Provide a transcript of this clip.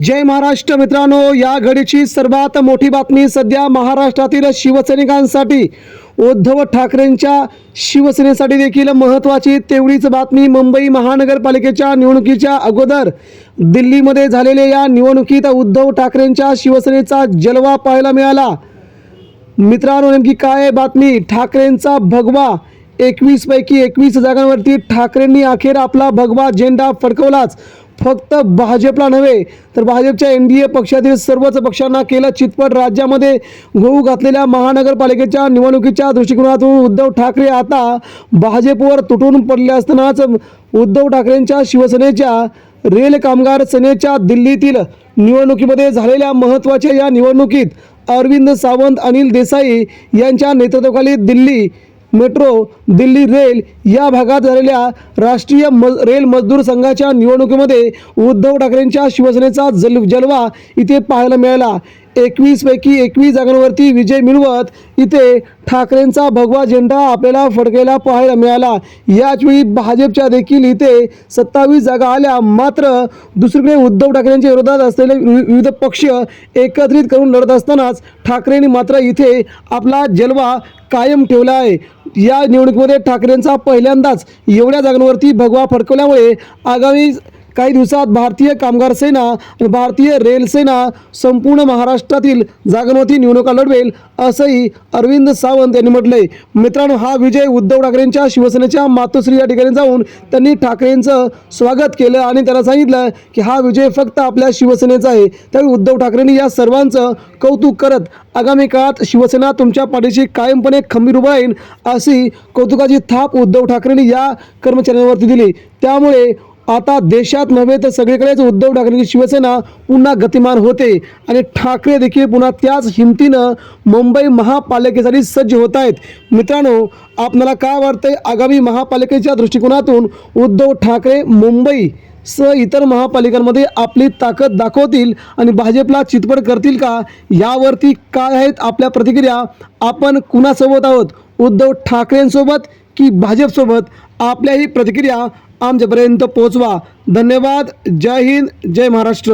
जय महाराष्ट्र मित्रांनो या घडीची सर्वात मोठी बातमी सध्या महाराष्ट्रातील शिवसैनिकांसाठी. उद्धव ठाकरेंच्या शिवसेनेसाठी देखील महत्त्वाची तेवढीच बातमी मुंबई महानगरपालिकेच्या निवडणुकीच्या अगोदर दिल्लीमध्ये झालेल्या या निवडणुकीत उद्धव ठाकरेंच्या शिवसेनेचा जलवा पाहायला मिळाला. मित्रांनो नेमकी काय बातमी? ठाकरेंचा भगवा एकवीस पैकी एकवीस जागांवरती ठाकरेंनी अखेर आपला भगवा झेंडा फडकवलाच. फक्त भाजपला नव्हे तर भाजपच्या एन डी ए पक्षातील सर्वच पक्षांना केलं चितपट. राज्यामध्ये गहू घातलेल्या महानगरपालिकेच्या निवडणुकीच्या दृष्टिकोनातून उद्धव ठाकरे आता भाजपवर तुटून पडले असतानाच उद्धव ठाकरेंच्या शिवसेनेच्या रेल कामगार सेनेच्या दिल्लीतील निवडणुकीमध्ये झालेल्या महत्त्वाच्या या निवडणुकीत अरविंद सावंत अनिल देसाई यांच्या नेतृत्वाखाली दिल्ली मेट्रो दिल्ली रेल या भागात झालेल्या राष्ट्रीय मज रेल मजदूर संघाच्या निवडणुकीमध्ये उद्धव ठाकरेंच्या शिवसेनेचा जल जलवा इथे पाहायला मिळाला. एकवीसपैकी एकवीस जागांवरती विजय मिळवत इथे ठाकरेंचा भगवा झेंडा आपल्याला फडकायला पाहायला मिळाला. याचवेळी भाजपच्या देखील इथे सत्तावीस जागा आल्या. मात्र दुसरीकडे उद्धव ठाकरेंच्या विरोधात असलेले विविध पक्ष एकत्रित करून लढत असतानाच ठाकरेंनी मात्र इथे आपला जलवा कायम ठेवला आहे. या निवडणुकीमध्ये ठाकरेंचा पहिल्यांदाच एवढ्या जागांवरती भगवा फडकवल्यामुळे आगामी काही दिवसात भारतीय कामगार सेना आणि भारतीय रेल सेना संपूर्ण महाराष्ट्रातील जागांवरती निवडणुका लढवेल असंही अरविंद सावंत यांनी म्हटलंय. मित्रांनो हा विजय उद्धव ठाकरेंच्या शिवसेनेच्या मातोश्री या ठिकाणी जाऊन त्यांनी ठाकरेंचं स्वागत केलं आणि त्यांना सांगितलं की हा विजय फक्त आपल्या शिवसेनेचा आहे. त्यावेळी उद्धव ठाकरेंनी या सर्वांचं कौतुक करत आगामी काळात शिवसेना तुमच्या पाठीशी कायमपणे खंबीर उभा राहील अशी कौतुकाची थाप उद्धव ठाकरेंनी या कर्मचाऱ्यांवरती दिली. त्यामुळे आता देशात नव्हे तर सगळीकडेच उद्धव ठाकरेंची शिवसेना पुन्हा गतिमान होते. आणि ठाकरे देखील पुन्हा त्याच हिमतीनं मुंबई महापालिकेसाठी सज्ज होत आहेत. मित्रांनो आपल्याला काय वाटतंय? आगामी महापालिकेच्या दृष्टिकोनातून उद्धव ठाकरे मुंबई स इतर महापालिकांमध्ये आपली ताकद दाखवतील आणि भाजपला चितपट करतील का? यावरती काय आहेत आपल्या प्रतिक्रिया? आपण कुणासोबत आहोत? उद्धव ठाकरेंसोबत की भाजपसोबत? आपल्याही प्रतिक्रिया आमच्यापर्यंत पोहोचवा. धन्यवाद. जय हिंद. जय महाराष्ट्र.